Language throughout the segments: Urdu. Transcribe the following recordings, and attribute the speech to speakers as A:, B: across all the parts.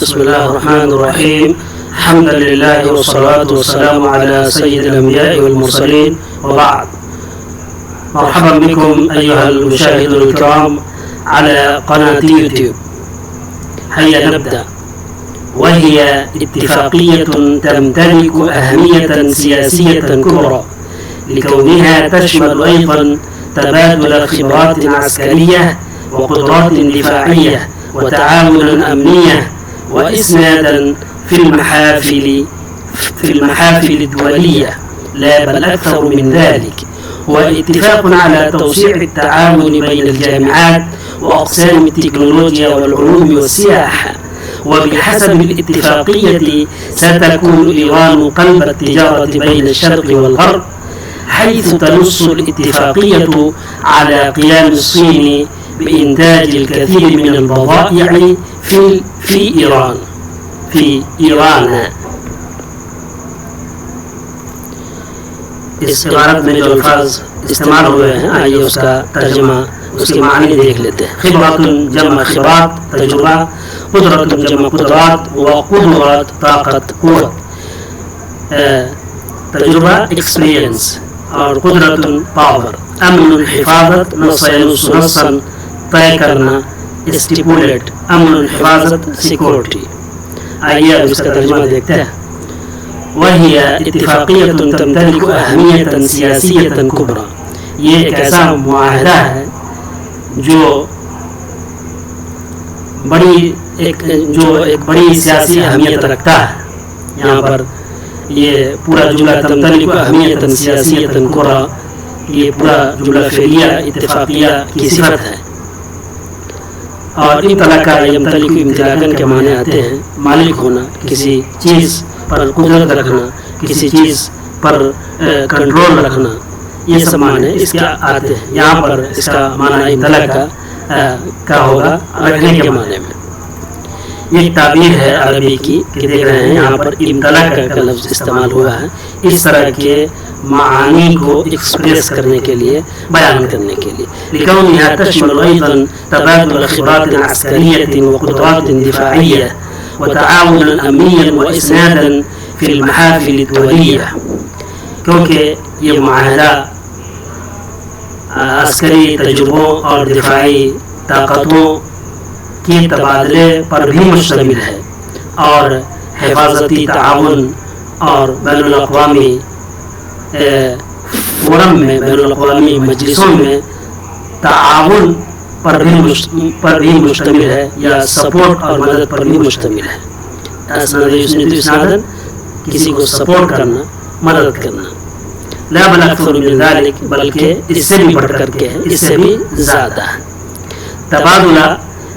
A: بسم الله الرحمن الرحيم الحمد لله والصلاة والسلام على سيد الأنبياء والمرسلين وبعد مرحبا بكم أيها المشاهدون الكرام على قناة يوتيوب هيا نبدأ وهي اتفاقية تمتلك أهمية سياسية كبرى لكونها تشمل أيضا تبادل خبرات عسكرية وقدرات دفاعية وتعاونا أمنية وإسنادا في المحافل في المحافل الدولية. لا بل أكثر من ذلك. واتفاق على توسيع التعاون بين الجامعات وأقسام التكنولوجيا والعلوم والسياحة. وبحسب الاتفاقية ستكون إيران قلب التجارة بين الشرق والغرب حيث تنص الاتفاقية على قيام الصين بإنتاج الكثير من البضائع في في إيران. في إيران. استغرارات میں جو الفاظ استعمال ہوئے ہیں آئیے آه، اس کا ترجمہ اس کے معنی دیکھ لیتے ہیں خبرات جمع خبرات تجربہ قدرت جمع قدرات و قدرات طاقت قوت آه، تجربہ ایکسپیرینس اور قدرت پاور أمن حفاظت نصر نصر نصر طے کرنا اسٹیپولیٹ امن حفاظت سیکورٹی آئیے اب اس کا ترجمہ دیکھتے ہیں وهي اتفاقية تمتلك أهمية سياسية كبرى یہ ایک ایسا معاہدہ ہے جو بڑی ایک جو ایک بڑی سیاسی اہمیت رکھتا ہے یہاں پر یہ پورا جملہ تمتلک اہمیت سیاسیت کبرى یہ پورا جملہ فعلیہ اتفاقیہ کی صفت ہے اور امتلاک کا یمتلک امتلاکن کے معنی آتے ہیں، مالک ہونا، کسی چیز پر قدرت رکھنا، کسی چیز پر کنٹرول رکھنا، یہ سب معنی اس کے آتے ہیں۔ یہاں پر اس کا معنی امتلا کا کا ہوگا، رکھنے کے معنی میں۔ یہ تعبیر ہے عربی کی کہ دیکھ رہے ہیں، یہاں پر امتلا کا لفظ استعمال ہوا ہے۔ اس طرح کے معانی کو ایکسپریس کرنے کے لیے، بیان کرنے کے لیے۔ لكونها تشمل أيضا تبادل خبرات عسكرية وقدرات دفاعية وتعاونا امنيا واسنادا في المحافل الدوليه کیونکہ یہ معاہدہ عسکری تجربوں اور دفاعی طاقتوں کے تبادلے پر بھی مشتمل ہے اور حفاظتی تعاون اور بین الاقوامی فورم میں، بین الاقوامی مجلسوں میں تعاون پر بھی پر بھی مشتمل ہے یا سپورٹ اور مدد پر بھی مشتمل ہے۔ کسی کو سپورٹ کرنا، مدد کرنا۔ لا بل اکثر من ذلك بلکہ اس سے بھی بڑھ کر کے ہے، اس سے بھی زیادہ ہے۔ تبادلہ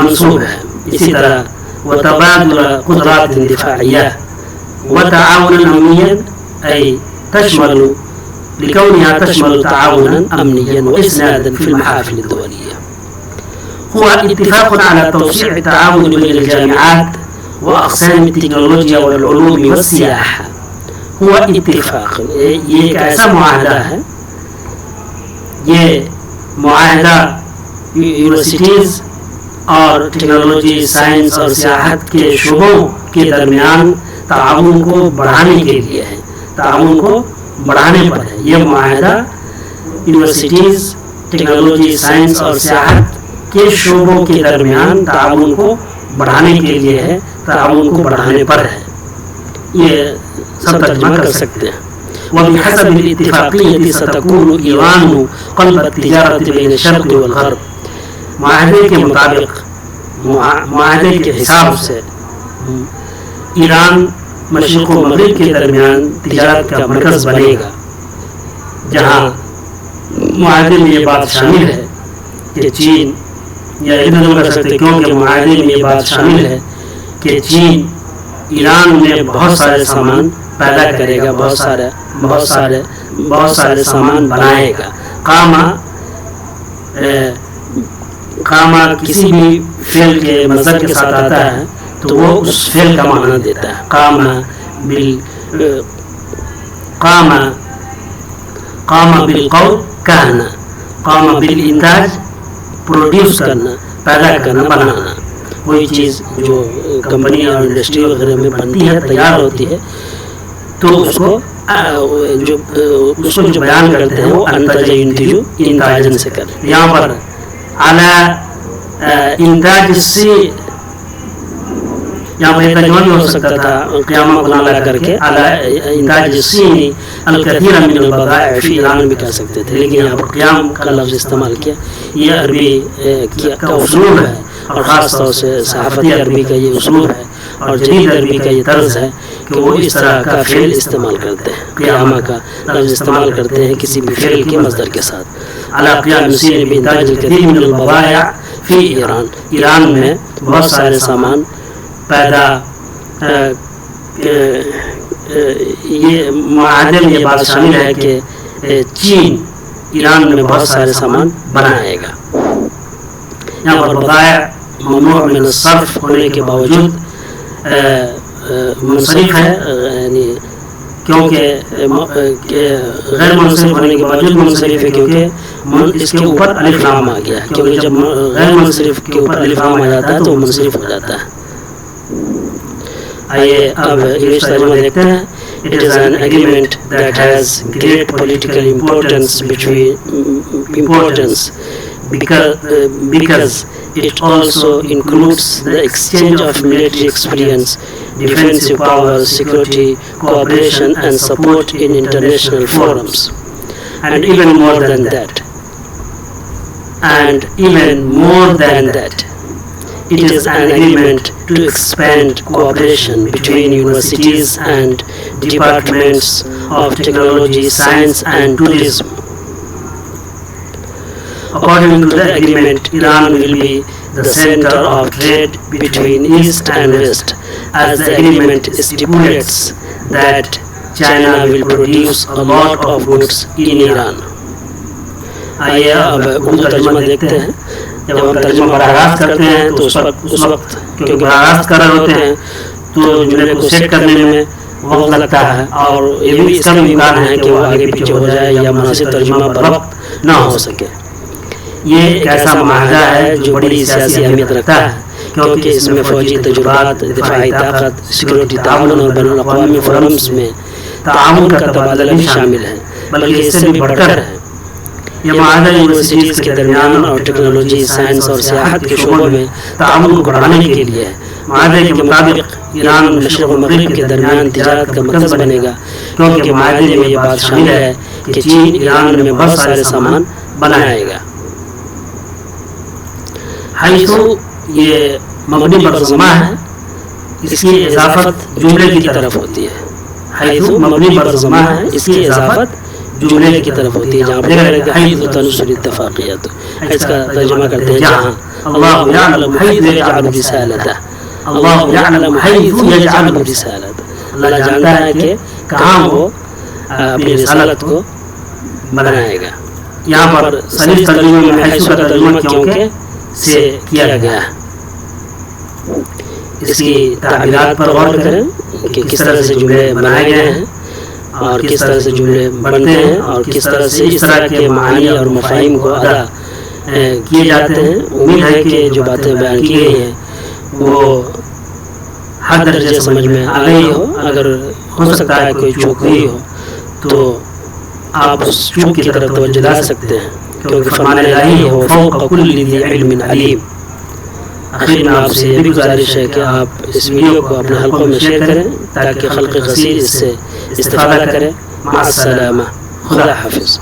A: منصوب ہے اسی طرح وتبادل قدرات دفاعية وتعاون أمنيا أي تشمل لكونها تشمل تعاونا أمنيا وإسنادا في المحافل الدولية هو اتفاق على توسيع التعاون بين الجامعات وأقسام التكنولوجيا والعلوم والسياحة هو اتفاق۔ یہ ایک ایسا معاہدہ ہے۔ یہ معاہدہ یونیورسٹیز اور ٹیکنالوجی، سائنس اور سیاحت کے شعبوں کے درمیان تعاون کو بڑھانے کے لیے ہے۔ تعاون کو بڑھانے پر ہے۔ یہ معاہدہ یونیورسٹیز، ٹیکنالوجی، سائنس اور سیاحت کے شعبوں کے درمیان تعاون کو بڑھانے کے لیے ہے۔ تعاون کو بڑھانے پر ہے۔ یہ سب ترجمہ کر سکتے ہیں۔ وبحسب الاتفاقية ستكون إيران قلب التجارة بين الشرق والغرب۔ معاہدے کے مطابق معاہدے کے حساب سے ایران مشرق و مغرب کے درمیان تجارت کا مرکز بنے گا۔ جہاں معاہدے میں یہ بات شامل ہے کہ چین یا ادھر کر سکتے کیونکہ معاہدے میں یہ بات شامل ہے کہ چین ایران میں بہت سارے سامان پیدا کرے گا، بہت سارے بہت سارے بہت سارے سامان بنائے گا۔ کاما کاما کسی بھی فیل کے مذہب کے ساتھ آتا ہے تو وہ اس فعل کا معنی دیتا ہے۔ قام بال قام قام بالقول کہنا قام بالانتاج پروڈیوس کرنا، پیدا کرنا، بنانا۔ کوئی چیز جو کمپنی اور انڈسٹری وغیرہ میں بنتی ہے، تیار ہوتی ہے، تو اس کو جو، اس کو جو بیان کرتے ہیں، وہ انتاج انتجو انتاجن سے کرتے یہاں پر، اعلیٰ انتاج سے یہاں پر ترجمہ بھی ہو سکتا تھا قیامہ کو نالا کر کے، اعلیٰ، انتاج سینی الکثیر من البضائع فی ایران بھی کہہ سکتے تھے، لیکن یہاں پر قیام کا لفظ استعمال کیا، یہ عربی کا اسلوب ہے۔ اور خاص طور سے صحافتی عربی کا یہ اسلوب ہے اور جدید عربی کا یہ طرز ہے کہ وہ اس طرح کا فعل استعمال کرتے ہیں، قیامہ کا لفظ استعمال کرتے ہیں کسی بھی فعل کے مصدر کے ساتھ۔ علا قیام سینی بانتاج من البضائع فی ایران۔ ایران میں بہت سارے سامان پیدا یہ معاہدے میں یہ بات شامل ہے کہ چین ایران میں بہت سارے سامان بنائے گا۔ یہاں پر بتایا ممنوع من الصرف ہونے کے باوجود منصرف ہے یعنی کیونکہ غیر منصرف ہونے کے باوجود منصرف ہے کیونکہ اس کے اوپر الف لام آ گیا ہے۔ کیونکہ جب غیر منصرف کے اوپر الف لام آ جاتا ہے تو وہ منصرف ہو جاتا ہے۔ آئیے اب انگلش ترجمہ دیکھتے ہیں۔ It is an agreement that has great political importance between importance because, uh, because it also includes the exchange of military experience, defensive power, security, cooperation and support in international forums. And even more than that. And even more than that. It is an agreement to expand cooperation between universities and departments of technology, science and tourism. According to the agreement, Iran will be the center of trade between East and West, as the agreement stipulates that China will produce a lot of goods in Iran. آئیے اب اردو ترجمہ دیکھتے ہیں جب ہم ترجمہ براہ راست کرتے ہیں تو اس وقت اس وقت کیونکہ براہ راست کر رہے ہوتے ہیں تو جملے کو سیٹ کرنے میں وقت لگتا ہے اور یہ بھی اس کا بھی امکان ہے کہ وہ آگے پیچھے ہو جائے یا مناسب ترجمہ پر وقت نہ ہو سکے یہ ایک ایسا معاہدہ ہے جو بڑی سیاسی اہمیت رکھتا ہے کیونکہ اس میں فوجی تجربات دفاعی طاقت سیکورٹی تعاون اور بین الاقوامی فورمز میں تعاون کا تبادلہ بھی شامل ہے بلکہ اس سے بھی بڑھ کر ہے۔ یہ معاہدہ یونیورسٹیز کے درمیان اور ٹیکنالوجی سائنس اور سیاحت کے شعبوں میں تعاون کو بڑھانے کے لیے ہے معاہدے کے مطابق ایران مشرق و مغرب کے درمیان تجارت کا مرکز بنے گا کیونکہ معاہدے میں یہ بات شامل ہے کہ چین ایران میں بہت سارے سامان بنائے گا حیثو یہ مبنی برزمہ ہے، اس کی اضافت جملے کی طرف ہوتی ہے۔ حیثو مبنی برزمہ ہے، اس کی اضافت جملے کی طرف ہوتی ہے۔ جہاں پر دیکھا کہ حیث تنصر اتفاقیت اس کا ترجمہ کرتے ہیں، جہاں اللہ یعلم حیث یجعل رسالتہ اللہ یعلم حیث یجعل رسالتہ اللہ جانتا ہے کہ کہاں وہ اپنی رسالت کو بنائے گا۔ یہاں پر صریح ترجمہ میں حیث کا ترجمہ کیونکہ سے کیا گیا۔ ہے اس کی تعبیرات پر غور کریں کہ کس طرح سے جملے بنائے گئے ہیں اور کس طرح سے جملے بنتے ہیں اور کس طرح سے اس طرح کے معنی اور مفاہیم کو ادا کیے جاتے ہیں۔ امید ہے کہ جو باتیں بیان کی گئی ہیں وہ ہر درجے سمجھ میں آ گئی ہو۔ اگر ہو سکتا ہے کوئی چوک ہوئی ہو تو آپ اس چوک کی طرف توجہ لا سکتے ہیں۔ کیونکہ فرمان الہی ہو فوق کل ذی علم علیم۔ آخر میں آپ سے یہ بھی گزارش ہے کہ آپ اس ویڈیو کو اپنے حلقوں میں شیئر کریں تاکہ خلق غسیل اس سے استفادہ کریں۔ مع السلامہ۔ خدا حافظ۔